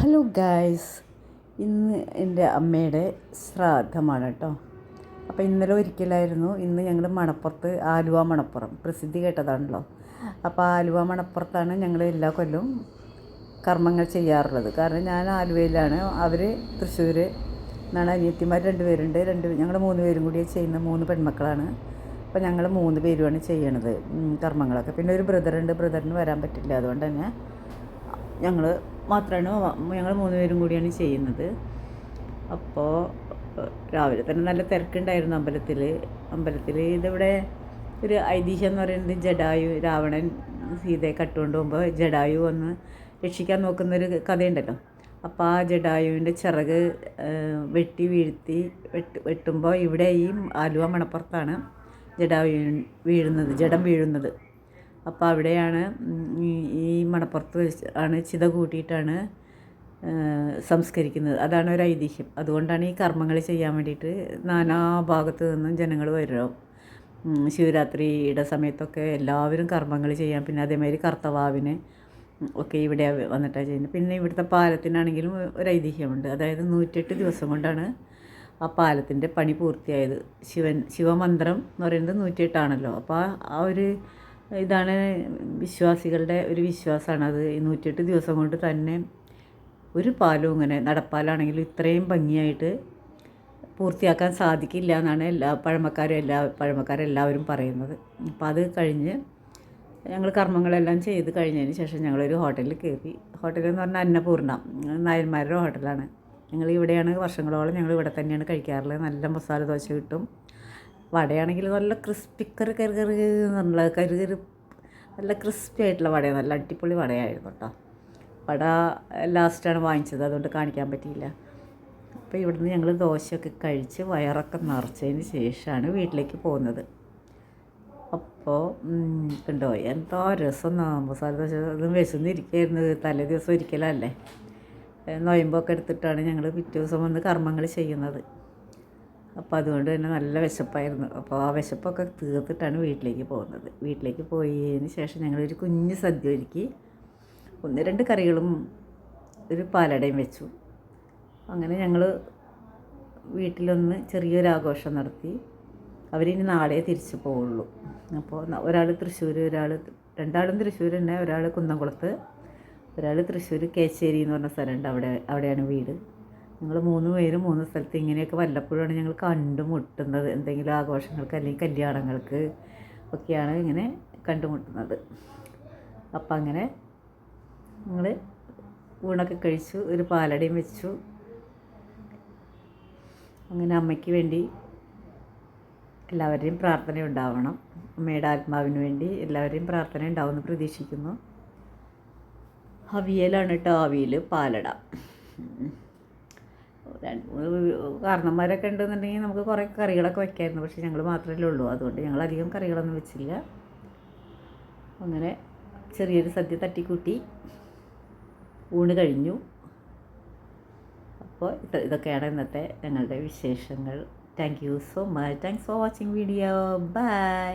Hello guys ഇന്ന് എന്റെ അമ്മയുടെ ശ്രാദ്ധമാണ് കേട്ടോ. അപ്പോൾ ഇന്നലെ ഒരിക്കലായിരുന്നു. ഇന്ന് ഞങ്ങൾ മണപ്പുറത്ത് ആലുവ മണപ്പുറം. പ്രസിദ്ധി കേട്ടതാണല്ലോ. അപ്പോൾ ആലുവ മണപ്പുറത്താണ് ഞങ്ങൾ എല്ലാ കൊല്ലവും കർമ്മങ്ങൾ ചെയ്യാറുള്ളത്. കാരണം ഞാൻ ആലുവയിലാണ്. അവർ തൃശ്ശൂർ എന്നാണ് അനിയത്തിമാർ രണ്ട് പേരുണ്ട്. രണ്ട് ഞങ്ങൾ മൂന്ന് പേരും കൂടി ചെയ്യുന്ന മൂന്ന് പെൺമക്കളാണ്. അപ്പോൾ ഞങ്ങൾ മൂന്ന് പേരുമാണ് ചെയ്യണത് കർമ്മങ്ങളൊക്കെ. പിന്നെ ഒരു ബ്രദറുണ്ട്. ബ്രദറിന് വരാൻ പറ്റില്ല. അതുകൊണ്ട് തന്നെ ഞങ്ങൾ മാത്രമാണ് ഞങ്ങൾ മൂന്ന് പേരും കൂടിയാണ് ചെയ്യുന്നത്. അപ്പോൾ രാവിലെ തന്നെ നല്ല തിരക്കുണ്ടായിരുന്നു അമ്പലത്തിൽ അമ്പലത്തിൽ ഇതിവിടെ ഒരു ഐതിഹ്യം എന്ന് പറയുന്നത് ജഡായു രാവണൻ സീതയെ കട്ടുകൊണ്ട് പോകുമ്പോൾ ജഡായു വന്ന് രക്ഷിക്കാൻ നോക്കുന്നൊരു കഥയുണ്ടല്ലോ. അപ്പോൾ ആ ജഡായുവിന്റെ ചിറക് വെട്ടി വീഴ്ത്തി വെട്ട് വെട്ടുമ്പോൾ ഇവിടെ ഈ ആലുവ മണപ്പുറത്താണ് ജഡായു വീഴുന്നത് ജഡം വീഴുന്നത്. അപ്പോൾ അവിടെയാണ് ഈ മണപ്പുറത്ത് വെച്ച് ആണ് ചിത കൂട്ടിയിട്ടാണ് സംസ്കരിക്കുന്നത്. അതാണ് ഒരു ഐതിഹ്യം. അതുകൊണ്ടാണ് ഈ കർമ്മങ്ങൾ ചെയ്യാൻ വേണ്ടിയിട്ട് നാനാ ഭാഗത്തു നിന്നും ജനങ്ങൾ വരും. ശിവരാത്രിയുടെ സമയത്തൊക്കെ എല്ലാവരും കർമ്മങ്ങൾ ചെയ്യാം. പിന്നെ അതേമാതിരി കർത്തവാവിന് ഒക്കെ ഇവിടെ വന്നിട്ടാണ് ചെയ്യുന്നത്. പിന്നെ ഇവിടുത്തെ പാലത്തിനാണെങ്കിലും ഒരു ഐതിഹ്യമുണ്ട്. അതായത് നൂറ്റെട്ട് ദിവസം കൊണ്ടാണ് ആ പാലത്തിന്റെ പണി പൂർത്തിയായത്. ശിവൻ ശിവമന്ത്രം എന്ന് പറയുന്നത് നൂറ്റിയെട്ടാണല്ലോ അപ്പോൾ ആ ഒരു ഇതാണ് വിശ്വാസികളുടെ ഒരു വിശ്വാസമാണ്. അത് നൂറ്റിയെട്ട് ദിവസം കൊണ്ട് തന്നെ ഒരു പാലും ഇങ്ങനെ നടപ്പാലാണെങ്കിലും ഇത്രയും ഭംഗിയായിട്ട് പൂർത്തിയാക്കാൻ സാധിക്കില്ല എന്നാണ് എല്ലാ പഴമക്കാരും എല്ലാ പഴമക്കാരെല്ലാവരും പറയുന്നത്. അപ്പോൾ അത് കഴിഞ്ഞ് ഞങ്ങൾ കർമ്മങ്ങളെല്ലാം ചെയ്ത് കഴിഞ്ഞതിന് ശേഷം ഞങ്ങളൊരു ഹോട്ടലിൽ കയറി. ഹോട്ടൽ എന്ന് പറഞ്ഞാൽ അന്നപൂർണ നായന്മാരുടെ ഹോട്ടലാണ്. ഞങ്ങൾ ഇവിടെയാണ് വർഷങ്ങളോളം ഞങ്ങൾ ഇവിടെ തന്നെയാണ് കഴിക്കാറുള്ളത്. നല്ല മസാല ദോശ കിട്ടും. വടയാണെങ്കിൽ നല്ല ക്രിസ്പി കറി കറി കറി എന്നുള്ള കരി കരി നല്ല ക്രിസ്പി ആയിട്ടുള്ള വടയാണ് നല്ല അടിപൊളി വടയായിരുന്നു കേട്ടോ. വട ലാസ്റ്റാണ് വാങ്ങിച്ചത് അതുകൊണ്ട് കാണിക്കാൻ പറ്റിയില്ല. അപ്പോൾ ഇവിടുന്ന് ഞങ്ങൾ ദോശയൊക്കെ കഴിച്ച് വയറൊക്കെ നിറച്ചതിന് ശേഷമാണ് വീട്ടിലേക്ക് പോകുന്നത്. അപ്പോൾ ഉണ്ടോ എന്തോ രസം മസാല ദോശ അതും വിശന്നിരിക്കുകയായിരുന്നു തലേ ദിവസം ഒരിക്കലല്ലേ. നൊയമ്പൊക്കെ എടുത്തിട്ടാണ് ഞങ്ങൾ പിറ്റേ ദിവസം വന്ന് കർമ്മങ്ങൾ ചെയ്യുന്നത്. അപ്പോൾ അതുകൊണ്ട് തന്നെ നല്ല വിശപ്പായിരുന്നു. അപ്പോൾ ആ വിശപ്പൊക്കെ തീർത്തിട്ടാണ് വീട്ടിലേക്ക് പോകുന്നത്. വീട്ടിലേക്ക് പോയതിന് ശേഷം ഞങ്ങളൊരു കുഞ്ഞ് സദ്യ ഒരുക്കി. ഒന്ന് രണ്ട് കറികളും ഒരു പാലടയും വെച്ചു. അങ്ങനെ ഞങ്ങൾ വീട്ടിലൊന്ന് ചെറിയൊരു ആഘോഷം നടത്തി. അവരിനി നാളെ തിരിച്ചു പോവുള്ളൂ. അപ്പോൾ ഒരാൾ തൃശ്ശൂർ ഒരാൾ രണ്ടാളും തൃശ്ശൂർ തന്നെ ഒരാൾ കുന്നംകുളത്ത് ഒരാൾ തൃശ്ശൂർ കേച്ചേരി എന്ന് പറഞ്ഞ സ്ഥലമുണ്ട്. അവിടെ അവിടെയാണ് വീട്. ഞങ്ങൾ മൂന്ന് പേരും മൂന്ന് സ്ഥലത്ത് ഇങ്ങനെയൊക്കെ വല്ലപ്പോഴാണ് ഞങ്ങൾ കണ്ടുമുട്ടുന്നത് എന്തെങ്കിലും ആഘോഷങ്ങൾക്ക് അല്ലെങ്കിൽ കല്യാണങ്ങൾക്ക് ഒക്കെയാണ് ഇങ്ങനെ കണ്ടുമുട്ടുന്നത് അപ്പം അങ്ങനെ ഞങ്ങൾ ഊണൊക്കെ കഴിച്ചു ഒരു പാലടയും വെച്ചു. അങ്ങനെ അമ്മയ്ക്ക് വേണ്ടി എല്ലാവരുടെയും പ്രാർത്ഥന ഉണ്ടാവണം. അമ്മയുടെ ആത്മാവിന് വേണ്ടി എല്ലാവരുടെയും പ്രാർത്ഥന ഉണ്ടാവുമെന്ന് പ്രതീക്ഷിക്കുന്നു. അവിയലാണ് കേട്ടോ അവിയൽ പാലട. കാരണന്മാരൊക്കെ ഉണ്ടെന്നുണ്ടെങ്കിൽ നമുക്ക് കുറേ കറികളൊക്കെ വയ്ക്കായിരുന്നു പക്ഷേ ഞങ്ങൾ മാത്രമല്ലേ ഉള്ളൂ. അതുകൊണ്ട് ഞങ്ങൾ അധികം കറികളൊന്നും വെച്ചില്ല. അങ്ങനെ ചെറിയൊരു സദ്യ തട്ടിക്കൂട്ടി. ഊണ് കഴിഞ്ഞു. അപ്പോൾ ഇത് ഇതൊക്കെയാണ് ഇന്നത്തെ ഞങ്ങളുടെ വിശേഷങ്ങൾ. Thank you so much thanks for watching video bye